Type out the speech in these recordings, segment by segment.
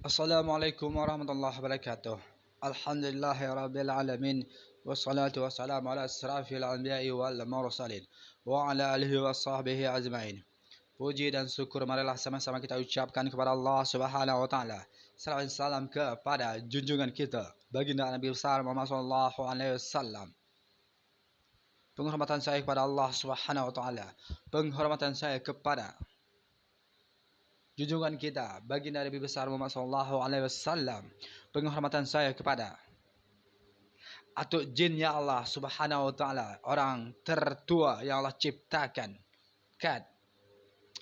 Assalamualaikum warahmatullahi wabarakatuh. Alhamdulillahirabbil alamin wassalatu wassalamu ala asrafil anbiya'i wal mursalin wa ala alihi washabbihi ajmain. Puji dan syukur marilah sama-sama kita ucapkan kepada Allah Subhanahu wa taala. Salam salam kepada junjungan kita baginda Nabi besar Muhammad sallallahu alaihi wasallam. Penghormatan saya kepada Allah Subhanahu wa taala. Penghormatan saya kepada junjungan kita bagi Nabi besar Muhammad sallallahu alaihi wasallam. Penghormatan saya kepada atuk jin ya Allah Subhanahu wa taala orang tertua yang Allah ciptakan kat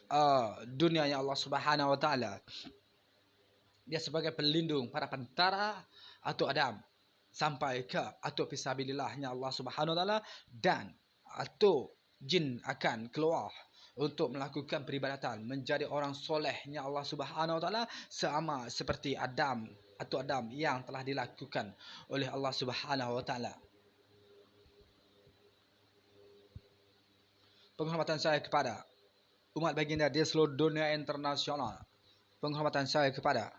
uh, dunia ya Allah Subhanahu wa taala. Dia sebagai pelindung para pentara atuk Adam sampai ke atuk fisabilillahnya Allah Subhanahu wa taala dan atuk jin akan keluar untuk melakukan peribadatan menjadi orang solehnya Allah Subhanahu Wa Taala sama seperti Adam atau Adam yang telah dilakukan oleh Allah Subhanahu Wa Taala. Penghormatan saya kepada umat baginda di seluruh dunia internasional. Penghormatan saya kepada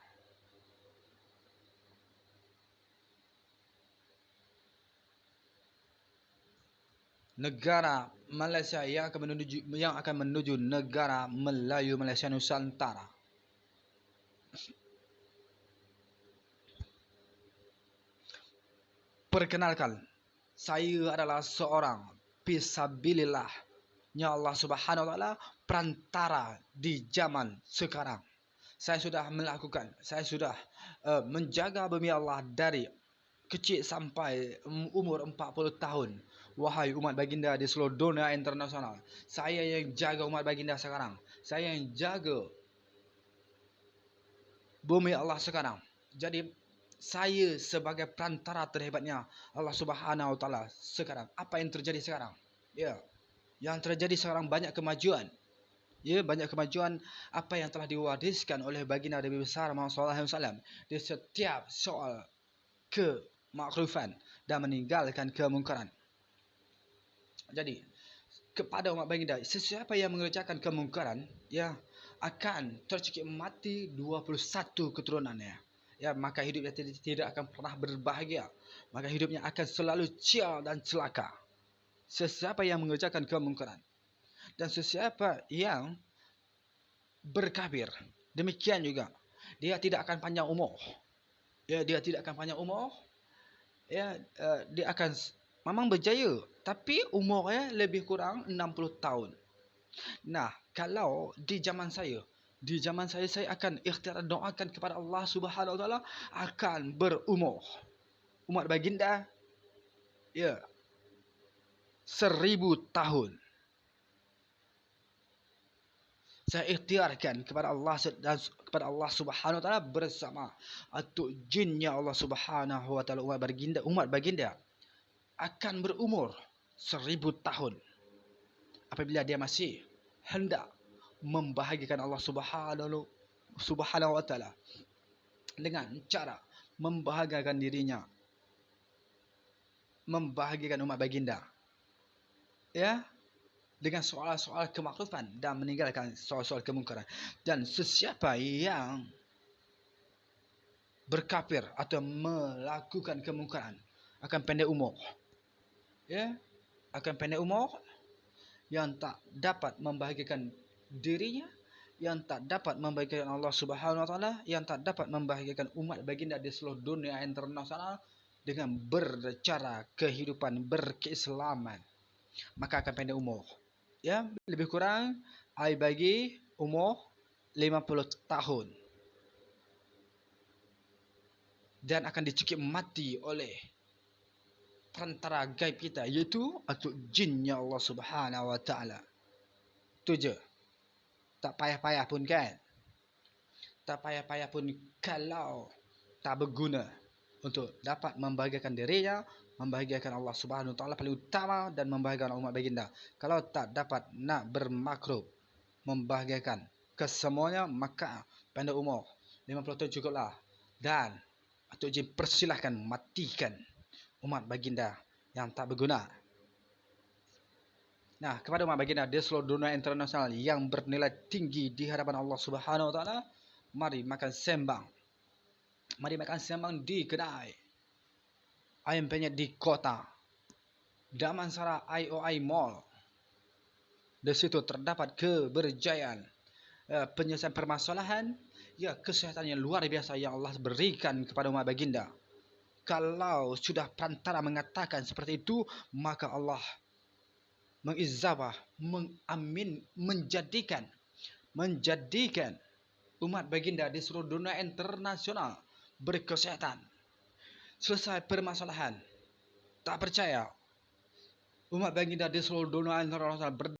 negara Malaysia yang akan menuju yang akan menuju negara Melayu Malaysia Nusantara. Perkenalkan, saya adalah seorang pisabilillah nya Allah Subhanahu wa taala perantara di zaman sekarang. Saya sudah melakukan, saya sudah uh, menjaga bumi Allah dari kecil sampai umur 40 tahun. Wahai umat baginda di seluruh dunia internasional. Saya yang jaga umat baginda sekarang. Saya yang jaga bumi Allah sekarang. Jadi saya sebagai perantara terhebatnya Allah Subhanahu Wa Taala sekarang. Apa yang terjadi sekarang? Ya. Yang terjadi sekarang banyak kemajuan. Ya, banyak kemajuan apa yang telah diwariskan oleh baginda Nabi besar Muhammad sallallahu alaihi wasallam di setiap soal ke makrufan dan meninggalkan kemungkaran. Jadi, kepada umat baginda, sesiapa yang mengerjakan kemungkaran, ya, akan tercekik mati 21 keturunannya. Ya, maka hidupnya tidak akan pernah berbahagia. Maka hidupnya akan selalu cial dan celaka. Sesiapa yang mengerjakan kemungkaran. Dan sesiapa yang berkabir. Demikian juga. Dia tidak akan panjang umur. Ya, dia tidak akan panjang umur ya uh, dia akan memang berjaya tapi umurnya lebih kurang 60 tahun. Nah, kalau di zaman saya, di zaman saya saya akan ikhtiar doakan kepada Allah Subhanahu Wa Taala akan berumur. Umat baginda ya seribu tahun. Saya ikhtiarkan kepada Allah kepada Allah Subhanahu wa taala bersama atuk jinnya Allah Subhanahu wa taala umat baginda umat baginda akan berumur seribu tahun apabila dia masih hendak membahagikan Allah Subhanahu Subhanahu wa taala dengan cara membahagiakan dirinya membahagikan umat baginda ya dengan soal-soal kemakrufan dan meninggalkan soal-soal kemungkaran. Dan sesiapa yang berkafir atau melakukan kemungkaran akan pendek umur. Ya, akan pendek umur yang tak dapat membahagiakan dirinya, yang tak dapat membahagiakan Allah Subhanahu wa taala, yang tak dapat membahagiakan umat baginda di seluruh dunia internasional dengan bercara kehidupan berkeislaman. Maka akan pendek umur ya lebih kurang I bagi umur 50 tahun dan akan dicekik mati oleh perantara gaib kita iaitu atau jinnya Allah Subhanahu wa taala. Tu je. Tak payah-payah pun kan? Tak payah-payah pun kalau tak berguna untuk dapat membahagiakan dirinya membahagiakan Allah Subhanahu taala paling utama dan membahagiakan umat baginda. Kalau tak dapat nak bermakrub membahagiakan kesemuanya maka pendek umur 50 tahun cukuplah. Dan Atuk Jin persilahkan matikan umat baginda yang tak berguna. Nah, kepada umat baginda di seluruh dunia internasional yang bernilai tinggi di hadapan Allah Subhanahu Wa Taala, mari makan sembang. Mari makan sembang di kedai. Ayam penyet di kota. Damansara IOI Mall. Di situ terdapat keberjayaan, eh, penyelesaian permasalahan, ya kesihatan yang luar biasa yang Allah berikan kepada umat baginda. Kalau sudah perantara mengatakan seperti itu, maka Allah mengizabah, mengamin, menjadikan, menjadikan umat baginda di seluruh dunia internasional berkesehatan. Selesai permasalahan. Tak percaya. Umat baginda di seluruh dunia internasional